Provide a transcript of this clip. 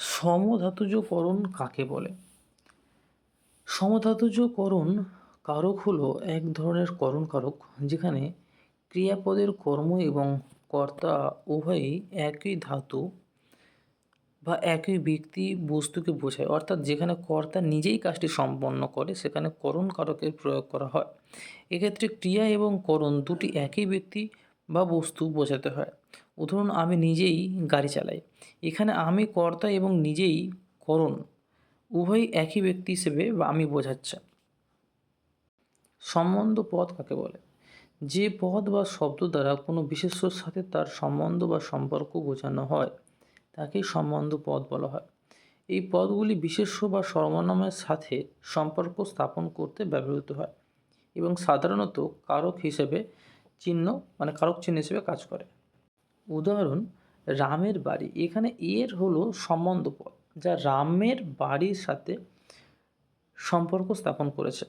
সমধাতুজকরণ কাকে বলে? সমধাতুজকরণ কারক হলো এক ধরনের করণ কারক যেখানে ক্রিয়াপদের কর্ম এবং কর্তা উভয়ই একই ধাতু বা একই ব্যক্তি বস্তুকে বোঝায়। অর্থাৎ যেখানে কর্তা নিজেই কাজটি সম্পন্ন করে, সেখানে করণ কারকের প্রয়োগ করা হয়। এক্ষেত্রে ক্রিয়া এবং করণ দুটি একই ব্যক্তি বা বস্তু বোঝাতে হয়। উদাহরণ আমি নিজেই গাড়ি চালাই। এখানে আমি কর্তা এবং নিজেই করণ। উভয়ই একই ব্যক্তি হিসেবে আমি বোঝাচ্ছে। সম্বন্ধ পদ কাকে বলে? যে পদ বা শব্দ দ্বারা কোনো বিশেষ্যর সাথে তার সম্বন্ধ বা সম্পর্ক বোঝানো হয় তাকেই সম্বন্ধ পদ বলা হয়। এই পদগুলি বিশেষ্য বা সর্বনামের সাথে সম্পর্ক স্থাপন করতে ব্যবহৃত হয় এবং সাধারণত কারক হিসেবে চিহ্ন মানে কারক চিহ্ন হিসেবে কাজ করে। উদাহরণ, রামের বাড়ি। এখানে এর হলো সম্বন্ধ পদ যা রামের বাড়ির সাথে সম্পর্ক স্থাপন করেছে।